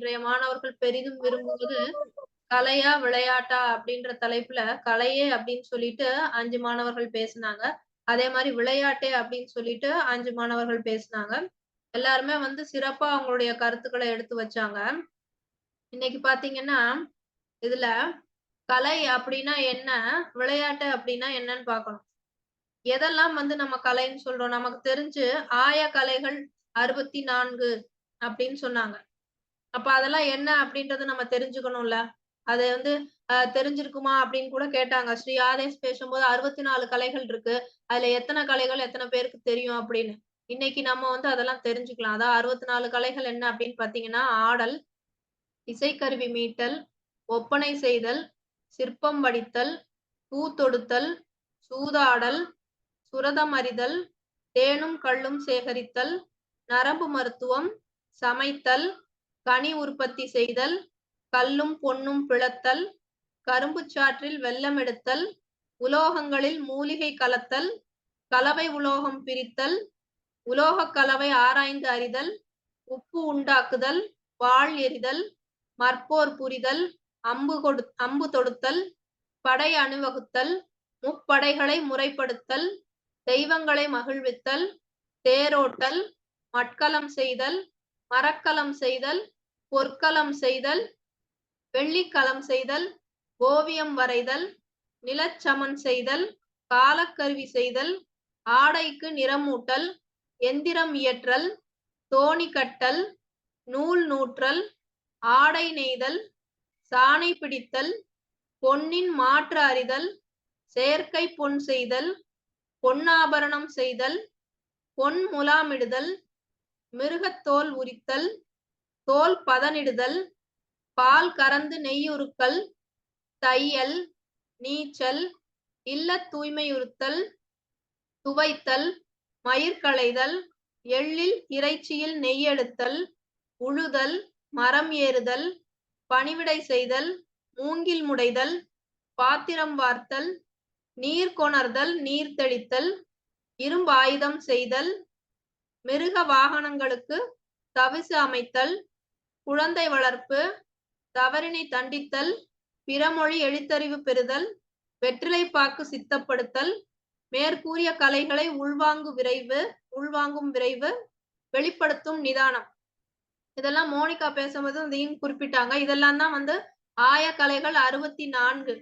இன்றைய மாணவர்கள் பெரிதும் விரும்புவது கலையா விளையாட்டா அப்படின்ற தலைப்புல கலையே அப்படின்னு சொல்லிட்டு அஞ்சு மாணவர்கள் பேசினாங்க. அதே மாதிரி விளையாட்டே அப்படின்னு சொல்லிட்டு அஞ்சு மாணவர்கள் பேசினாங்க. எல்லாருமே வந்து சிறப்பா அவங்களுடைய கருத்துக்களை எடுத்து வச்சாங்க. இன்னைக்கு பாத்தீங்கன்னா இதுல கலை அப்படின்னா என்ன விளையாட்டு அப்படின்னா என்னன்னு பார்க்கணும் எதெல்லாம் வந்து நம்ம கலைன்னு சொல்றோம்? நமக்கு தெரிஞ்சு ஆய கலைகள் அறுபத்தி நான்கு அப்படின்னு சொன்னாங்க. அப்ப அதெல்லாம் என்ன அப்படின்றத நம்ம தெரிஞ்சுக்கணும்ல. அது வந்து தெரிஞ்சிருக்குமா அப்படின்னு கூட கேட்டாங்க. ஸ்ரீ ஆதேஷ் பேசும்போது அறுபத்தி நாலு கலைகள் இருக்கு. அதுல எத்தனை கலைகள் எத்தனை பேருக்கு தெரியும் அப்படின்னு. இன்னைக்கு நம்ம வந்து அதெல்லாம் தெரிஞ்சுக்கலாம். அதான் அறுபத்தி நாலு கலைகள் என்ன அப்படின்னு பாத்தீங்கன்னா ஆடல் இசைக்கருவி மீட்டல் ஒப்பனை செய்தல் சிற்பம் வடித்தல் பூ தொடுத்தல் சூதாடல் சுரதம் அறிதல் தேனும் கள்ளும் சேகரித்தல் நரம்பு மருத்துவம் சமைத்தல் கனி உற்பத்தி செய்தல் கல்லும் பொன்னும் பிளத்தல் கரும்புச் சாற்றில் வெள்ளம் எடுத்தல் உலோகங்களில் மூலிகை கலத்தல் கலவை உலோகம் பிரித்தல் உலோகக் கலவை ஆராய்ந்து அறிதல் உப்பு உண்டாக்குதல் வாள் எறிதல் மற்போர் புரிதல் அம்பு கொடு அம்பு தொடுத்தல் படை அணிவகுத்தல் முப்படைகளை முறைப்படுத்தல் தெய்வங்களை மகிழ்வித்தல் தேரோட்டல் மட்கலம் செய்தல் மரக்கலம் செய்தல் பொற்களம் செய்தல் வெள்ளிக்கலம் செய்தல் ஓவியம் வரைதல் நிலச்சமன் செய்தல் காலக்கருவி செய்தல் ஆடைக்கு நிறமூட்டல் எந்திரம் இயற்றல் தோணி கட்டல் நூல் நூற்றல் ஆடை நெய்தல் சாணை பிடித்தல் பொன்னின் மாற்று அறிதல் செயற்கை பொன் செய்தல் பொன்னாபரணம் செய்தல் பொன் முலாமிடுதல் மிருகத்தோல் உரித்தல் தோல் பதனிடுதல் பால் கறந்து நெய்யுருக்கல் தையல் நீச்சல் இல்லத் தூய்மையுறுத்தல் துவைத்தல் மயிர்களைதல் எள்ளில் இறைச்சியில் நெய்யெடுத்தல் உழுதல் மரம் ஏறுதல் பணிவிடை செய்தல் மூங்கில் முடைதல் பாத்திரம் வார்த்தல் நீர் கொணர்தல் நீர் தெளித்தல் இரும்பு ஆயுதம் செய்தல் மிருக வாகனங்களுக்கு தவிசு அமைத்தல் குழந்தை வளர்ப்பு தவறினை தண்டித்தல் பிறமொழி எழுத்தறிவு பெறுதல் வெற்றிலைப்பாக்கு சித்தப்படுத்தல் மேற்கூறிய கலைகளை உள்வாங்கு விரைவு உள்வாங்கும் விரைவு வெளிப்படுத்தும் நிதானம். இதெல்லாம் மோனிகா பேசும்போது இதையும் குறிப்பிட்டாங்க. இதெல்லாம் தான் வந்து ஆய கலைகள் அறுபத்தி நான்கு.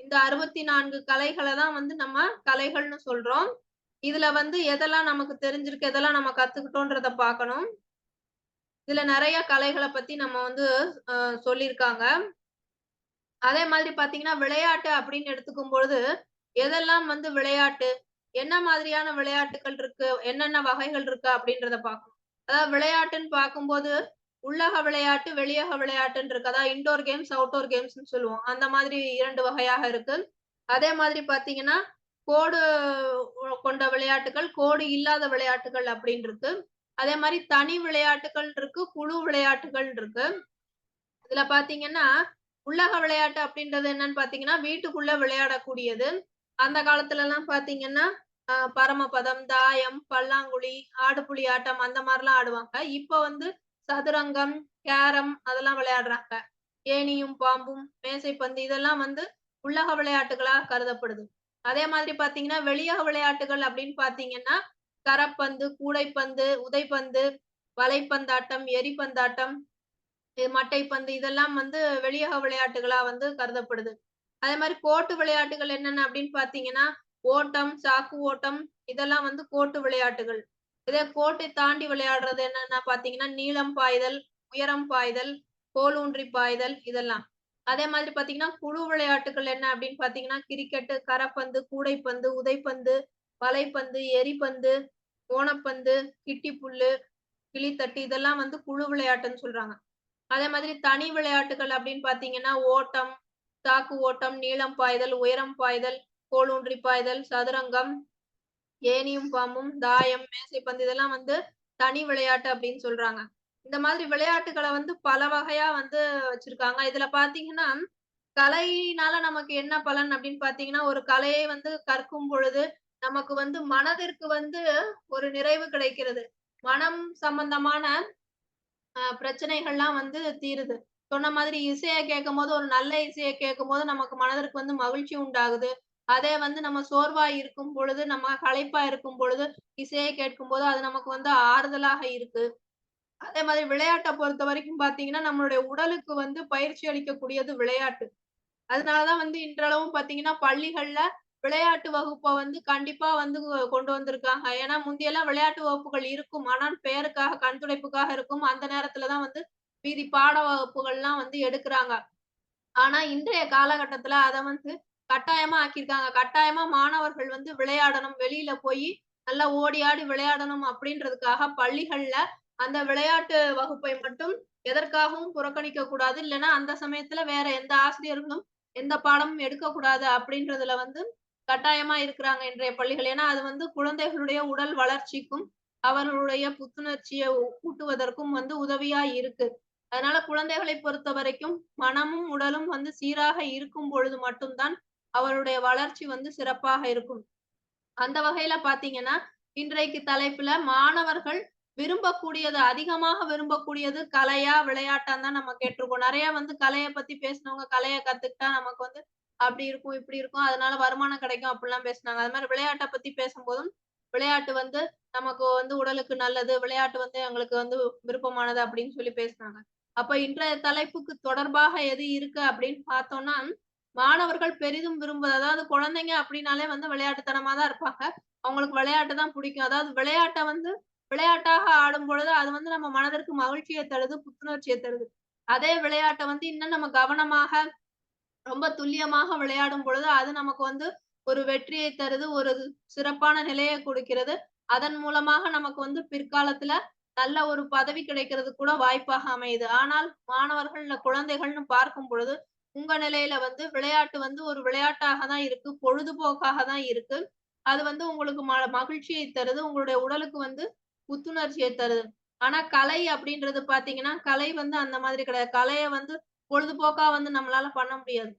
இந்த அறுபத்தி நான்கு கலைகளை தான் வந்து நம்ம கலைகள்னு சொல்றோம். இதுல வந்து எதெல்லாம் நமக்கு தெரிஞ்சிருக்கு எதெல்லாம் நம்ம கத்துக்கிட்டோன்றத பார்க்கணும். இதுல நிறைய கலைகளை பத்தி நம்ம வந்து சொல்லியிருக்காங்க. அதே மாதிரி பாத்தீங்கன்னா விளையாட்டு அப்படின்னு எடுத்துக்கும் பொழுது எதெல்லாம் வந்து விளையாட்டு என்ன மாதிரியான விளையாட்டுகள் இருக்கு என்னென்ன வகைகள் இருக்கு அப்படின்றத பார்க்கணும். அதாவது விளையாட்டுன்னு பார்க்கும்போது உள்ளக விளையாட்டு வெளியக விளையாட்டுன்னு இருக்கு. அதாவது இன்டோர் கேம்ஸ் அவுட்டோர் கேம்ஸ்னு சொல்லுவோம். அந்த மாதிரி இரண்டு வகையாக இருக்கு. அதே மாதிரி பாத்தீங்கன்னா கோடு கொண்ட விளையாட்டுகள் கோடு இல்லாத விளையாட்டுகள் அப்படின்னு இருக்கு. அதே மாதிரி தனி விளையாட்டுகள் இருக்கு குழு விளையாட்டுகள் இருக்கு. இதுல பாத்தீங்கன்னா உள்ளக விளையாட்டு அப்படின்றது என்னன்னு பாத்தீங்கன்னா வீட்டுக்குள்ள விளையாடக்கூடியது. அந்த காலத்துல எல்லாம் பாத்தீங்கன்னா பரமபதம் தாயம் பல்லாங்குழி ஆடுபுலி ஆட்டம் அந்த மாதிரிலாம் ஆடுவாங்க. இப்ப வந்து சதுரங்கம் கேரம் அதெல்லாம் விளையாடுறாங்க. ஏனியும் பாம்பும் மேசைப்பந்து இதெல்லாம் வந்து உள்ளக விளையாட்டுகளா கருதப்படுது. அதே மாதிரி பாத்தீங்கன்னா வெளியக விளையாட்டுகள் அப்படின்னு பாத்தீங்கன்னா கரப்பந்து கூடைப்பந்து உதைப்பந்து வலைப்பந்தாட்டம் எரிபந்தாட்டம் மட்டைப்பந்து இதெல்லாம் வந்து வெளியக விளையாட்டுகளா வந்து கருதப்படுது. அதே மாதிரி கோட்டு விளையாட்டுகள் என்னென்ன அப்படின்னு பாத்தீங்கன்னா ஓட்டம் சாக்கு ஓட்டம் இதெல்லாம் வந்து கோட்டு விளையாட்டுகள். இதே கோட்டை தாண்டி விளையாடுறது என்னன்னா பாத்தீங்கன்னா நீளம் பாய்தல் உயரம் பாய்தல் கோலூன்றி பாய்தல் இதெல்லாம். அதே மாதிரி பாத்தீங்கன்னா குழு விளையாட்டுகள் என்ன அப்படின்னு பாத்தீங்கன்னா கிரிக்கெட்டு கரப்பந்து கூடைப்பந்து உதைப்பந்து வலைப்பந்து ஓனப்பந்து கிட்டி புல்லு கிளித்தட்டு இதெல்லாம் வந்து குழு விளையாட்டுன்னு சொல்றாங்க. அதே மாதிரி தனி விளையாட்டுகள் அப்படின்னு பாத்தீங்கன்னா ஓட்டம் சாக்கு ஓட்டம் நீளம் பாய்தல் உயரம் பாய்தல் கோலூன்றி பாய்தல் சதுரங்கம் ஏனியும் பாம்பும் தாயம் மேசைப்பந்து இதெல்லாம் வந்து தனி விளையாட்டு அப்படின்னு சொல்றாங்க. இந்த மாதிரி விளையாட்டுகளை வந்து பல வகையா வந்து வச்சிருக்காங்க. இதுல பாத்தீங்கன்னா கலையினால நமக்கு என்ன பலன் அப்படின்னு பாத்தீங்கன்னா ஒரு கலையை வந்து கற்கும் பொழுது நமக்கு வந்து மனதிற்கு வந்து ஒரு நிறைவு கிடைக்கிறது மனம் சம்பந்தமான பிரச்சனைகள்லாம் வந்து தீருது. சொன்ன மாதிரி இசைய கேட்கும்போது, ஒரு நல்ல இசைய கேட்கும்போது நமக்கு மனதிற்கு வந்து மகிழ்ச்சி உண்டாகுது. அதே வந்து நம்ம சோர்வா இருக்கும் பொழுது, நம்ம களைப்பா இருக்கும் பொழுது, இசையை கேட்கும் போது அது நமக்கு வந்து ஆறுதலாக இருக்கு. அதே மாதிரி விளையாட்டை பொறுத்த வரைக்கும் பாத்தீங்கன்னா நம்மளுடைய உடலுக்கு வந்து பயிற்சி அளிக்கக்கூடியது விளையாட்டு. அதனாலதான் வந்து இன்றளவும் பாத்தீங்கன்னா பள்ளிகள்ல விளையாட்டு வகுப்பை வந்து கண்டிப்பா வந்து கொண்டு வந்திருக்காங்க. ஏன்னா, முந்தையெல்லாம் விளையாட்டு வகுப்புகள் இருக்கும். ஆனால் பெயருக்காக, கண் துடைப்புக்காக இருக்கும். அந்த நேரத்துலதான் வந்து மீதி பாட வகுப்புகள்லாம் வந்து எடுக்கிறாங்க ஆனா, இன்றைய காலகட்டத்துல அதை வந்து கட்டாயமா ஆக்கியிருக்காங்க. கட்டாயமா மாணவர்கள் வந்து விளையாடணும். வெளியில போயி நல்லா ஓடி ஆடி விளையாடணும் அப்படின்றதுக்காக பள்ளிகள்ல அந்த விளையாட்டு வகுப்பை மட்டும் எதற்காகவும் புறக்கணிக்க கூடாது. இல்லைன்னா அந்த சமயத்துல வேற எந்த ஆசிரியர்களும் எந்த பாடமும் எடுக்கக்கூடாது அப்படின்றதுல வந்து கட்டாயமா இருக்கிறாங்க இன்றைய பள்ளிகள். ஏன்னா, அது வந்து குழந்தைகளுடைய உடல் வளர்ச்சிக்கும், அவர்களுடைய புத்துணர்ச்சியை ஊட்டுவதற்கும் வந்து உதவியா இருக்கு. அதனால குழந்தைகளை பொறுத்தவரைக்கும் மனமும், உடலும் வந்து சீராக இருக்கும் பொழுது மட்டும்தான் அவருடைய வளர்ச்சி வந்து சிறப்பாக இருக்கும். அந்த வகையில பாத்தீங்கன்னா இன்றைக்கு தலைப்புல மாணவர்கள் விரும்பக்கூடியது அதிகமாக விரும்பக்கூடியது கலையா, விளையாட்டான் தான் நம்ம கேட்டுருக்கோம். நிறைய வந்து கலையை பத்தி பேசினவங்க, கலையை கத்துக்கிட்டா நமக்கு வந்து அப்படி இருக்கும், இப்படி இருக்கும். அதனால வருமானம் கிடைக்கும் அப்படிலாம் பேசினாங்க. அது மாதிரி விளையாட்டை பத்தி பேசும்போதும், விளையாட்டு வந்து நமக்கு வந்து உடலுக்கு நல்லது. விளையாட்டு வந்து எங்களுக்கு வந்து விருப்பமானது அப்படின்னு சொல்லி பேசினாங்க. அப்ப இன்றைய தலைப்புக்கு தொடர்பாக எது இருக்கு அப்படின்னு பார்த்தோம்னா, மாணவர்கள் பெரிதும் விரும்புவது அதாவது குழந்தைங்க அப்படின்னாலே வந்து விளையாட்டுத்தனமா தான் இருப்பாங்க. அவங்களுக்கு விளையாட்டு தான் பிடிக்கும். அதாவது விளையாட்டை வந்து விளையாட்டாக ஆடும்பொழுது, அது வந்து நம்ம மனதிற்கு மகிழ்ச்சியை தருது, புத்துணர்ச்சியை தருது. அதே விளையாட்டை வந்து இன்னும் நம்ம கவனமாக, ரொம்ப துல்லியமாக விளையாடும் பொழுது, அது நமக்கு வந்து ஒரு வெற்றியை தருது, ஒரு சிறப்பான நிலையை கொடுக்கிறது அதன் மூலமாக நமக்கு வந்து பிற்காலத்துல நல்ல ஒரு பதவி கிடைக்கிறது கூட வாய்ப்பாக அமையுது. ஆனால் மாணவர்கள், குழந்தைகள்னு பார்க்கும் பொழுது, உங்க நிலையில வந்து விளையாட்டு வந்து ஒரு விளையாட்டாக தான் இருக்கு. பொழுதுபோக்காக தான் இருக்கு. அது வந்து உங்களுக்கு ம மகிழ்ச்சியை தருது. உங்களுடைய உடலுக்கு வந்து புத்துணர்ச்சியை தருது. ஆனா கலை அப்படின்றது பாத்தீங்கன்னா கலை வந்து அந்த மாதிரி கிடையாது. கலையை வந்து பொழுதுபோக்கா வந்து நம்மளால பண்ண முடியாது.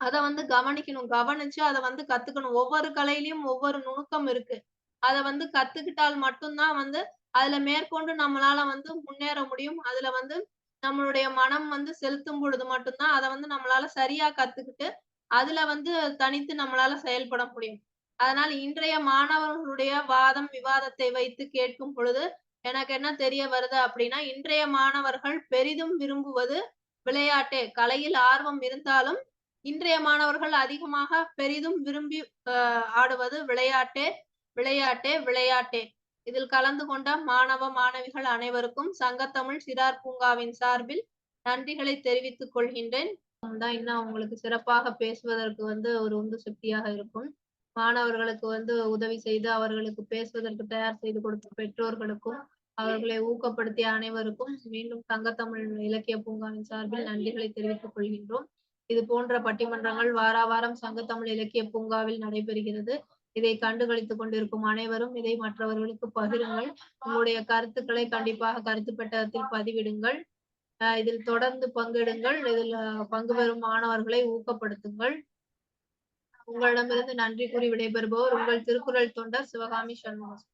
அதை வந்து கவனிக்கணும். கவனிச்சு அதை வந்து கத்துக்கணும். ஒவ்வொரு கலையிலயும் ஒவ்வொரு நுணுக்கம் இருக்கு. அதை வந்து கத்துக்கிட்டால் மட்டும்தான் வந்து அதுல மேற்கொண்டு நம்மளால வந்து முன்னேற முடியும். அதுல வந்து நம்மளுடைய மனம் வந்து செலுத்தும் பொழுது மட்டும்தான் அதை வந்து நம்மளால சரியா கத்துக்கிட்டு, அதுல வந்து தனித்து நம்மளால செயல்பட முடியும். அதனால் இன்றைய மாணவர்களுடைய வாதம், விவாதத்தை வைத்து கேட்கும் பொழுது, எனக்கு என்ன தெரிய வருது அப்படின்னா, இன்றைய மாணவர்கள் பெரிதும் விரும்புவது விளையாட்டே. கலையில் ஆர்வம் இருந்தாலும், இன்றைய மாணவர்கள் அதிகமாக பெரிதும் விரும்பி ஆடுவது விளையாட்டே, விளையாட்டே, விளையாட்டே. இதில் கலந்து கொண்ட மாணவ, மாணவிகள் அனைவருக்கும் சங்கத்தமிழ் சிறார் பூங்காவின் சார்பில் நன்றிகளை தெரிவித்துக் கொள்கின்றேன். தான் இன்னும் அவங்களுக்கு சிறப்பாக பேசுவதற்கு வந்து ஒரு உந்து சக்தியாக இருக்கும். மாணவர்களுக்கு வந்து உதவி செய்து, அவர்களுக்கு பேசுவதற்கு தயார் செய்து கொடுத்த பெற்றோர்களுக்கும், அவர்களை ஊக்கப்படுத்திய அனைவருக்கும் மீண்டும் சங்கத்தமிழ் இலக்கிய பூங்காவின் சார்பில் நன்றிகளை தெரிவித்துக் கொள்கின்றோம். இது போன்ற பட்டிமன்றங்கள் வாராவாரம் சங்கத்தமிழ் இலக்கிய பூங்காவில் நடைபெறுகிறது. இதை கண்டுகளித்துக் கொண்டிருக்கும் அனைவரும் இதை மற்றவர்களுக்கு பகிருங்கள். உங்களுடைய கருத்துக்களை கண்டிப்பாக கருத்து பெட்டகத்தில் பதிவிடுங்கள். இதில் தொடர்ந்து பங்கிடுங்கள் இதில் பங்கு பெறும் மாணவர்களை ஊக்கப்படுத்துங்கள். உங்களிடமிருந்து நன்றி கூறி விடைபெறுபவர் உங்கள் திருக்குறள் தொண்டர் சிவகாமி சண்முகம்.